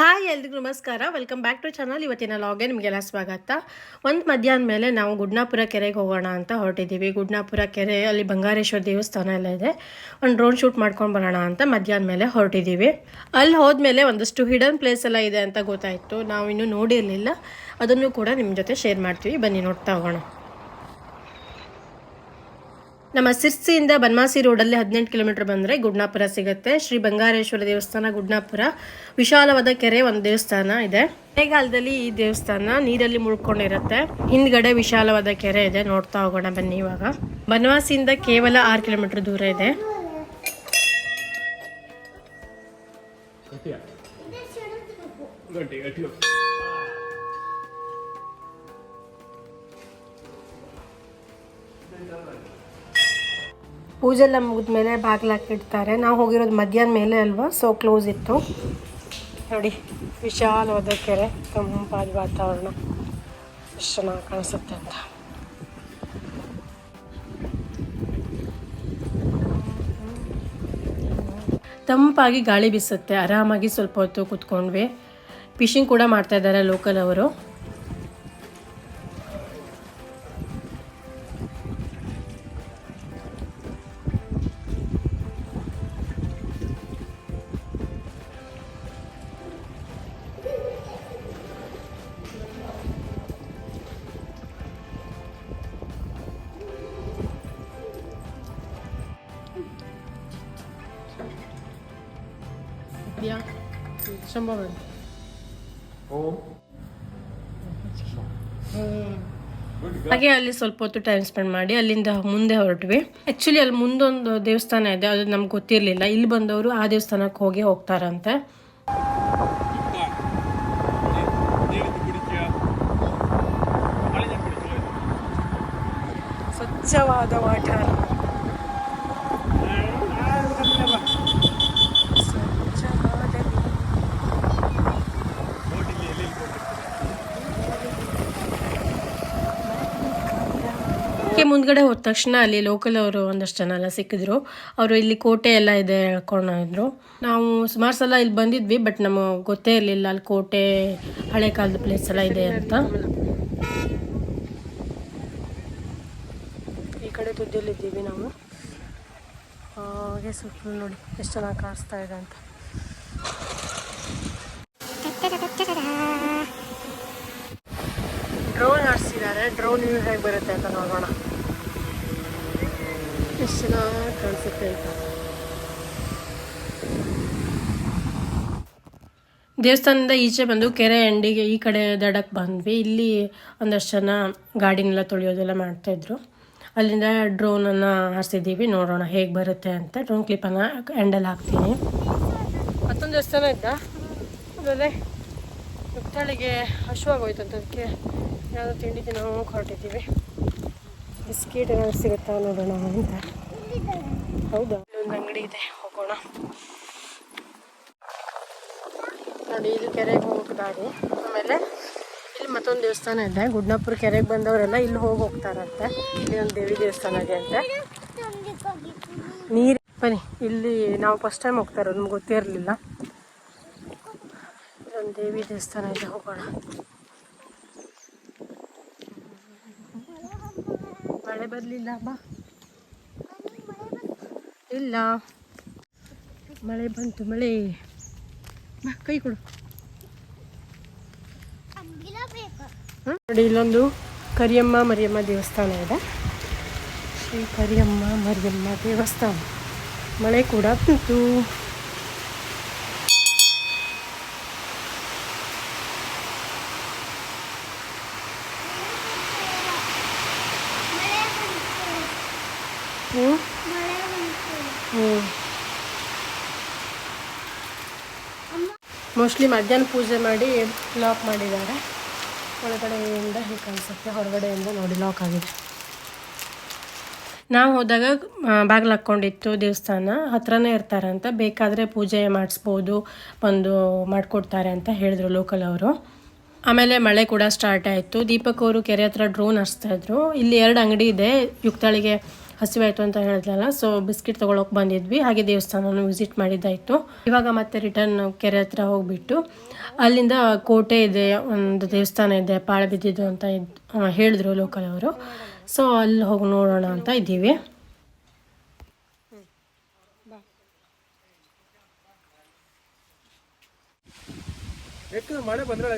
Hi ಎಲ್ರಿಗೂ ನಮಸ್ಕಾರ. Welcome back to channel ಇವತ್ತಿನ ಲಾಗೆ ನಿಮಗೆಲ್ಲ ಸ್ವಾಗತ. ಒಂದು ಮಧ್ಯಾಹ್ನ ಮೇಲೆ ನಾವು ಗುಡ್ನಾಪುರ ಕೆರೆಗೆ ಹೋಗೋಣ ಅಂತ ಹೊರಟಿದ್ದೀವಿ. ಗುಡ್ನಾಪುರ ಕೆರೆ ಅಲ್ಲಿ ಬಂಗಾರೇಶ್ವರ ದೇವಸ್ಥಾನ ಎಲ್ಲ ಇದೆ. ಒಂದು ಡ್ರೋನ್ ಶೂಟ್ ಮಾಡ್ಕೊಂಡು ಬರೋಣ ಅಂತ ಮಧ್ಯಾಹ್ನ ಮೇಲೆ ಹೊರಟಿದ್ದೀವಿ. ಅಲ್ಲಿ ಹೋದ್ಮೇಲೆ ಒಂದಷ್ಟು ಹಿಡನ್ ಪ್ಲೇಸ್ ಎಲ್ಲ ಇದೆ ಅಂತ ಗೊತ್ತಾಯಿತು. ನಾವು ಇನ್ನೂ ನೋಡಿರಲಿಲ್ಲ. ಅದನ್ನು ಕೂಡ ನಿಮ್ಮ ಜೊತೆ ಶೇರ್ ಮಾಡ್ತೀವಿ. ಬನ್ನಿ ನೋಡ್ತಾ ಹೋಗೋಣ. ನಮ್ಮ ಸಿರ್ಸಿಯಿಂದ ಬನ್ಮಾಸಿ ರೋಡಲ್ಲಿ ಹದಿನೆಂಟು ಕಿಲೋಮೀಟರ್ ಬಂದರೆ ಗುಡ್ನಾಪುರ ಸಿಗುತ್ತೆ. ಶ್ರೀ ಬಂಗಾರೇಶ್ವರ ದೇವಸ್ಥಾನ, ಗುಡ್ನಾಪುರ. ವಿಶಾಲವಾದ ಕೆರೆ ಒಂದು ದೇವಸ್ಥಾನ ಇದೆ. ಮಳೆಗಾಲದಲ್ಲಿ ಈ ದೇವಸ್ಥಾನ ನೀರಲ್ಲಿ ಮುಳ್ಕೊಂಡಿರುತ್ತೆ. ಹಿಂದ್ಗಡೆ ವಿಶಾಲವಾದ ಕೆರೆ ಇದೆ. ನೋಡ್ತಾ ಹೋಗೋಣ ಬನ್ನಿ ಇವಾಗ. ಬನವಾಸಿಯಿಂದ ಕೇವಲ ಆರು ಕಿಲೋಮೀಟರ್ ದೂರ ಇದೆ. ಗಂಟೆ ಗಂಟೆ ಪೂಜೆ ಎಲ್ಲ ಮುಗಿದ್ಮೇಲೆ ಬಾಗಿಲು ಹಾಕಿಡ್ತಾರೆ. ನಾವು ಹೋಗಿರೋದು ಮಧ್ಯಾಹ್ನ ಮೇಲೆ ಅಲ್ವಾ? ಸೊ ಕ್ಲೋಸ್ ಇತ್ತು. ನೋಡಿ, ವಿಶಾಲವಾದ ಕೆರೆ, ತಂಪಾದ ವಾತಾವರಣ. ಎಷ್ಟು ಚೆನ್ನಾಗಿ ಕಾಣಿಸುತ್ತೆ ಅಂತ. ತಂಪಾಗಿ ಗಾಳಿ ಬೀಸುತ್ತೆ. ಆರಾಮಾಗಿ ಸ್ವಲ್ಪ ಹೊತ್ತು ಕೂತ್ಕೊಂಡ್ವಿ. ಫಿಶಿಂಗ್ ಕೂಡ ಮಾಡ್ತಾ ಇದ್ದಾರೆ ಲೋಕಲ್ ಅವರು. ಶಂಭ ಓಂ ಹಾಗೆ ಅಲ್ಲಿ ಸ್ವಲ್ಪ ಹೊತ್ತು ಟೈಮ್ ಸ್ಪೆಂಡ್ ಮಾಡಿ ಅಲ್ಲಿಂದ ಮುಂದೆ ಹೊರಟ್ವಿ. ಆ್ಯಕ್ಚುಲಿ ಅಲ್ಲಿ ಮುಂದೊಂದು ದೇವಸ್ಥಾನ ಇದೆ ಅದು ನಮ್ಗೆ ಗೊತ್ತಿರಲಿಲ್ಲ. ಇಲ್ಲಿ ಬಂದವರು ಆ ದೇವಸ್ಥಾನಕ್ಕೆ ಹೋಗಿ ಹೋಗ್ತಾರಂತೆ. ಸ್ವಚ್ಛವಾದ ವಾಟರ್ ಬೋಟಿಗೆ ಎಲ್ಲಿ ಹಾಗೆ ಮುಂದ್ಗಡೆ ಹೋದ ತಕ್ಷಣ ಅಲ್ಲಿ ಲೋಕಲ್ ಅವರು ಒಂದಷ್ಟು ಜನ ಎಲ್ಲ ಸಿಕ್ಕಿದ್ರು. ಅವರು ಇಲ್ಲಿ ಕೋಟೆ ಎಲ್ಲ ಇದೆ ಹೇಳ್ಕೊಂಡು ಇದ್ರು ನಾವು ಸುಮಾರು ಸಲ ಇಲ್ಲಿ ಬಂದಿದ್ವಿ ಬಟ್ ನಮಗೆ ಗೊತ್ತೇ ಇರಲಿಲ್ಲ ಅಲ್ಲಿ ಕೋಟೆ, ಹಳೆ ಕಾಲದ ಪ್ಲೇಸ್ ಎಲ್ಲ ಇದೆ ಅಂತ. ಈ ಕಡೆ ತುದಿಯಲ್ಲಿದ್ದೀವಿ ನಾವು. ಹಾಗೆ ನೋಡಿ ಎಷ್ಟು ಚೆನ್ನಾಗಿ ಕಾಣಿಸ್ತಾ ಇದೆ ಅಂತ. ಡ್ರೋನ್ ಆಡಿಸಿದ್ದಾರೆ ಡ್ರೋನ್ ಹೇಗೆ ಬರುತ್ತೆ ಅಂತ ನೋಡೋಣ. ಎಷ್ಟು ಚೆನ್ನಾಗಿ ಕಾಣಿಸುತ್ತೆ ಅಂತ ದೇವಸ್ಥಾನದಿಂದ ಈಚೆ ಬಂದು ಕೆರೆ ಎಂಡಿಗೆ ಈ ಕಡೆ ದಡಕ್ಕೆ ಬಂದ್ವಿ. ಇಲ್ಲಿ ಒಂದಷ್ಟು ಜನ ಗಾಡಿನೆಲ್ಲ ತೊಳೆಯೋದೆಲ್ಲ ಮಾಡ್ತಾಯಿದ್ರು ಅಲ್ಲಿಂದ ಡ್ರೋನನ್ನು ಹಾರಿಸಿದ್ದೀವಿ. ನೋಡೋಣ ಹೇಗೆ ಬರುತ್ತೆ ಅಂತ. ಡ್ರೋನ್ ಕ್ಲಿಪ್ಪನ್ನು ಹ್ಯಾಂಡಲ್ ಹಾಕ್ತೀನಿ. ಮತ್ತೊಂದು ದೇವಸ್ಥಾನ ಇದ್ದ ಆಮೇಲೆ ಮುಕ್ತಾಳಿಗೆ ಹಶುವಾಗೋಯ್ತು ಅಂತ ಅದಕ್ಕೆ ಯಾವುದೋ ತಿಂಡಿ ತಿನ್ನೋ ಹೊರಟಿದ್ದೀವಿ. ಬಿಸ್ಕಿಟ್ ಏನಾದ್ರು ಸಿಗುತ್ತಾ ನೋಡೋಣ ಅಂತ. ಹೌದಾ? ಒಂದು ಅಂಗಡಿ ಇದೆ, ಹೋಗೋಣ. ನೋಡಿ, ಇಲ್ಲಿ ಕೆರೆಗೆ ಹೋಗೋಕೆ ದಾರಿ ಆಮೇಲೆ ಇಲ್ಲಿ ಮತ್ತೊಂದು ದೇವಸ್ಥಾನ ಇದೆ. ಗುಡ್ನಾಪುರ ಕೆರೆಗೆ ಬಂದವರೆಲ್ಲ ಇಲ್ಲಿ ಹೋಗಿ ಹೋಗ್ತಾರಂತೆ. ಇಲ್ಲಿ ಒಂದು ದೇವಿ ದೇವಸ್ಥಾನ ಇದೆ ಅಂತೆ. ನೀರು ಬನ್ನಿ, ಇಲ್ಲಿ ನಾವು ಫಸ್ಟ್ ಟೈಮ್ ಹೋಗ್ತಾ ಇರೋದು, ನಮ್ಗೆ ಗೊತ್ತಿರಲಿಲ್ಲ ಇಲ್ಲೊಂದು ದೇವಿ ದೇವಸ್ಥಾನ ಇದೆ, ಹೋಗೋಣ. ಮಳೆ ಬರಲಿಲ್ಲ ಬಾ ಇಲ್ಲ. ಮಳೆ ಬಂತು, ಮಳೆ. ಬಾ ಕೈ ಕೊಡು? ನೋಡಿ, ಇಲ್ಲೊಂದು ಕರಿಯಮ್ಮ ಮರಿಯಮ್ಮ ದೇವಸ್ಥಾನ ಇದೆ. ಶ್ರೀ ಕರಿಯಮ್ಮ ಮರಿಯಮ್ಮ ದೇವಸ್ಥಾನ. ಮಳೆ ಕೂಡ ಬಂತು. ಮೋಸ್ಟ್ಲಿ ಮಧ್ಯಾಹ್ನ ಪೂಜೆ ಮಾಡಿ ಲಾಕ್ ಮಾಡಿದ್ದಾರೆ. ಒಳಗಡೆಯಿಂದ ಹೀಗೆ ಕಾಣಿಸುತ್ತೆ, ಹೊರಗಡೆಯಿಂದ ನೋಡಿ ಲಾಕ್ ಆಗಿದೆ. ನಾವು ಹೋದಾಗ ಬಾಗಿಲು ಹಾಕ್ಕೊಂಡಿತ್ತು ದೇವಸ್ಥಾನ. ಹತ್ರನೇ ಇರ್ತಾರೆ ಅಂತ, ಬೇಕಾದರೆ ಪೂಜೆ ಮಾಡಿಸ್ಬೋದು, ಬಂದು ಮಾಡಿಕೊಡ್ತಾರೆ ಅಂತ ಹೇಳಿದ್ರು ಲೋಕಲ್ ಅವರು. ಆಮೇಲೆ ಮಳೆ ಕೂಡ ಸ್ಟಾರ್ಟ್ ಆಯಿತು. ದೀಪಕ್ ಅವರು ಕೆರೆ ಹತ್ರ ಡ್ರೋನ್ ಹಚ್ತಾಯಿದ್ರು ಇಲ್ಲಿ ಎರಡು ಅಂಗಡಿ ಇದೆ. ಯುಕ್ತಾಳಿಗೆ ಹಸಿವಾಯಿತು ಅಂತ ಹೇಳಿದ್ಲಲ್ಲ ಸೊ ಬಿಸ್ಕಿಟ್ ತೊಗೊಳಕ್ಕೆ ಬಂದಿದ್ವಿ. ಹಾಗೆ ದೇವಸ್ಥಾನನೂ ವಿಸಿಟ್ ಮಾಡಿದ್ದಾಯಿತು. ಇವಾಗ ಮತ್ತೆ ರಿಟರ್ನ್ ಕೆರೆ ಹತ್ರ ಹೋಗ್ಬಿಟ್ಟು ಅಲ್ಲಿಂದ ಕೋಟೆ ಇದೆ ಒಂದು ದೇವಸ್ಥಾನ ಇದೆ ಪಾಳ ಬಿದ್ದಿದ್ದು ಅಂತ ಇದ್- ಹೇಳಿದ್ರು ಲೋಕಲ್ ಅವರು. ಸೊ ಅಲ್ಲಿ ಹೋಗಿ ನೋಡೋಣ ಅಂತ ಇದ್ದೀವಿ. ಮಳೆ ಬಂದ್ರೆ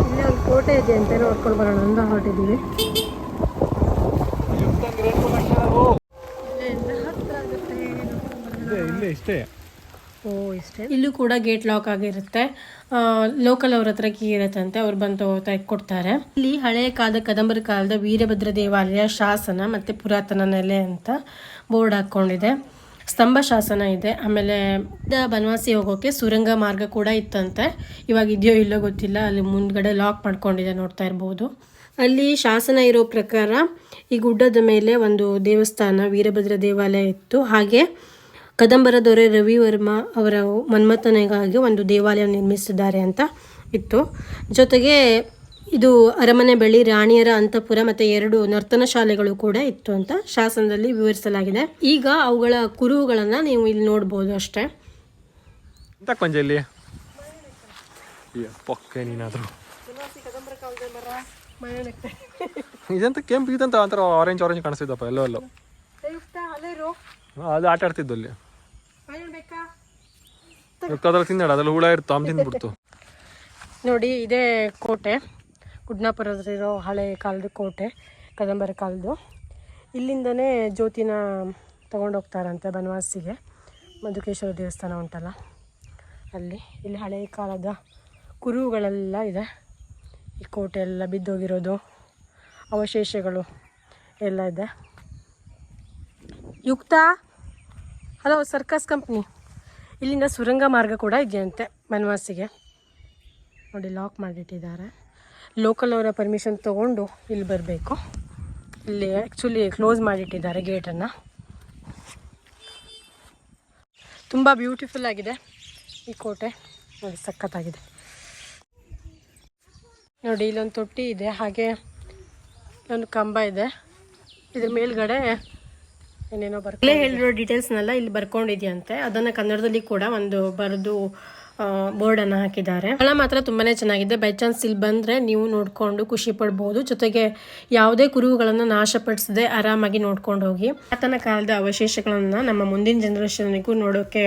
ಇಲ್ಲಿ ಒಂದು ಕೋಟೆ ಇದೆ ಅಂತ ನೋಡ್ಕೊಂಡು ಬರೋಣ ಅಂತ ಹೊರಟಿದ್ದೀವಿ ಇಲ್ಲೇ ಇಲ್ಲೇ ಇಷ್ಟೇ. ಓ ಇಷ್ಟೇ? ಇಲ್ಲೂ ಕೂಡ ಗೇಟ್ ಲಾಕ್ ಆಗಿರುತ್ತೆ. ಲೋಕಲ್ ಅವ್ರ ಹತ್ರ ಕೀ ಇರತ್ತಂತೆ ಅವ್ರು ಬಂದು ಕೊಡ್ತಾರೆ. ಇಲ್ಲಿ ಹಳೆಯ ಕಾಲದ ಕದಂಬರ ಕಾಲದ ವೀರಭದ್ರ ದೇವಾಲಯ ಶಾಸನ ಮತ್ತೆ ಪುರಾತನ ನೆಲೆ ಅಂತ ಬೋರ್ಡ್ ಹಾಕೊಂಡಿದೆ ಸ್ತಂಭ ಶಾಸನ ಇದೆ. ಆಮೇಲೆ ಬನವಾಸಿ ಹೋಗೋಕೆ ಸುರಂಗ ಮಾರ್ಗ ಕೂಡ ಇತ್ತಂತೆ. ಇವಾಗ ಇದೆಯೋ ಇಲ್ಲೋ ಗೊತ್ತಿಲ್ಲ. ಅಲ್ಲಿ ಮುಂದ್ಗಡೆ ಲಾಕ್ ಮಾಡ್ಕೊಂಡಿದೆ ನೋಡ್ತಾ ಇರ್ಬೋದು. ಅಲ್ಲಿ ಶಾಸನ ಇರೋ ಪ್ರಕಾರ ಈ ಗುಡ್ಡದ ಮೇಲೆ ಒಂದು ದೇವಸ್ಥಾನ ವೀರಭದ್ರ ದೇವಾಲಯ ಇತ್ತು. ಹಾಗೆ ಕದಂಬರ ದೊರೆ ರವಿವರ್ಮ ಅವರ ಮನ್ಮಥನೆಗಾಗಿ ಒಂದು ದೇವಾಲಯ ನಿರ್ಮಿಸಿದ್ದಾರೆ ಅಂತ ಇತ್ತು. ಜೊತೆಗೆ ಇದು ಅರಮನೆ ಬಳಿ ರಾಣಿಯರ ಅಂತಃಪುರ ಮತ್ತು ಎರಡು ನರ್ತನ ಶಾಲೆಗಳು ಕೂಡ ಇತ್ತು ಅಂತ ಶಾಸನದಲ್ಲಿ ವಿವರಿಸಲಾಗಿದೆ. ಈಗ ಅವುಗಳ ಕುರುಹುಗಳನ್ನು ನೀವು ಇಲ್ಲಿ ನೋಡ್ಬೋದು ಅಷ್ಟೇ. ಇದಂತ ಕೆಂಪು ಇದಂತ ಒಂಥರ ಆರೆಂಜ್ ಆರೆಂಜ್ ಕಾಣಿಸ್ತಿದ್ದಪ್ಪ ಎಲ್ಲೋ ಎಲ್ಲೋ. ಅದು ಆಟ ಆಡ್ತಿದ್ದು ಅಲ್ಲಿ. ನೋಡಿ, ಇದೇ ಕೋಟೆ. ಗುಡ್ನಾಪುರದಲ್ಲಿರೋ ಹಳೆ ಕಾಲದ ಕೋಟೆ, ಕದಂಬರ ಕಾಲದ್ದು. ಇಲ್ಲಿಂದನೇ ಜ್ಯೋತಿನ ತಗೊಂಡೋಗ್ತಾರಂತೆ ಬನವಾಸಿಗೆ. ಮಧುಕೇಶ್ವರ ದೇವಸ್ಥಾನ ಉಂಟಲ್ಲ, ಅಲ್ಲಿ. ಇಲ್ಲಿ ಹಳೆ ಕಾಲದ ಕುರುಗಳೆಲ್ಲ ಇದೆ. ಈ ಕೋಟೆ ಎಲ್ಲ ಬಿದ್ದೋಗಿರೋದು, ಅವಶೇಷಗಳು ಎಲ್ಲ ಇದೆ. ಯುಕ್ತ? ಹಲೋ ಸರ್ಕಸ್ ಕಂಪ್ನಿ ಇಲ್ಲಿಂದ ಸುರಂಗ ಮಾರ್ಗ ಕೂಡ ಇದೆಯಂತೆ ಬನವಾಸಿಗೆ ನೋಡಿ ಲಾಕ್ ಮಾಡಿಟ್ಟಿದ್ದಾರೆ. ಲೋಕಲ್ ಅವರ ಪರ್ಮಿಷನ್ ತೊಗೊಂಡು ಇಲ್ಲಿ ಬರಬೇಕು. ಇಲ್ಲಿ ಆ್ಯಕ್ಚುಲಿ ಕ್ಲೋಸ್ ಮಾಡಿಟ್ಟಿದ್ದಾರೆ ಗೇಟನ್ನು. ತುಂಬ ಬ್ಯೂಟಿಫುಲ್ ಆಗಿದೆ ಈ ಕೋಟೆ. ನೋಡಿ, ಸಖತ್ತಾಗಿದೆ. ನೋಡಿ, ಇಲ್ಲೊಂದು ತೊಟ್ಟಿ ಇದೆ, ಹಾಗೆ ಇಲ್ಲೊಂದು ಕಂಬ ಇದೆ. ಇದ್ರ ಮೇಲ್ಗಡೆ ಏನೇನೋ ಬರ್ಕಲೇ ಹೇಳಿರೋ ಡೀಟೇಲ್ಸ್ನೆಲ್ಲ ಇಲ್ಲಿ ಬರ್ಕೊಂಡಿದ್ಯಂತೆ. ಅದನ್ನು ಕನ್ನಡದಲ್ಲಿ ಕೂಡ ಒಂದು ಬರೆದು ಬೋರ್ಡನ್ನು ಹಾಕಿದ್ದಾರೆ. ಸ್ಥಳ ಮಾತ್ರ ತುಂಬಾನೇ ಚೆನ್ನಾಗಿದೆ. ಬೈ ಚಾನ್ಸ್ ಇಲ್ಲಿ ಬಂದರೆ ನೀವು ನೋಡಿಕೊಂಡು ಖುಷಿ ಪಡ್ಬೋದು. ಜೊತೆಗೆ ಯಾವುದೇ ಕುರುಹುಗಳನ್ನು ನಾಶಪಡಿಸದೆ ಆರಾಮಾಗಿ ನೋಡ್ಕೊಂಡು ಹೋಗಿ. ಆತನ ಕಾಲದ ಅವಶೇಷಗಳನ್ನು ನಮ್ಮ ಮುಂದಿನ ಜನರೇಷನ್ನಿಗೂ ನೋಡೋಕ್ಕೆ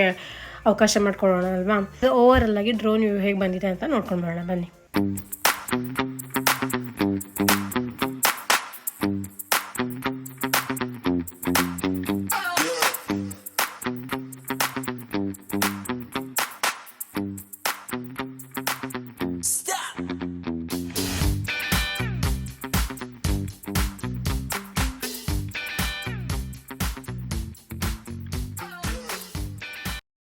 ಅವಕಾಶ ಮಾಡ್ಕೊಳ್ಳೋಣ ಅಲ್ವಾ? ಓವರ್ ಆಗಿ ಡ್ರೋನ್ ವ್ಯೂ ಹೇಗೆ ಬಂದಿದೆ ಅಂತ ನೋಡ್ಕೊಂಡು ಬರೋಣ. ಬನ್ನಿ.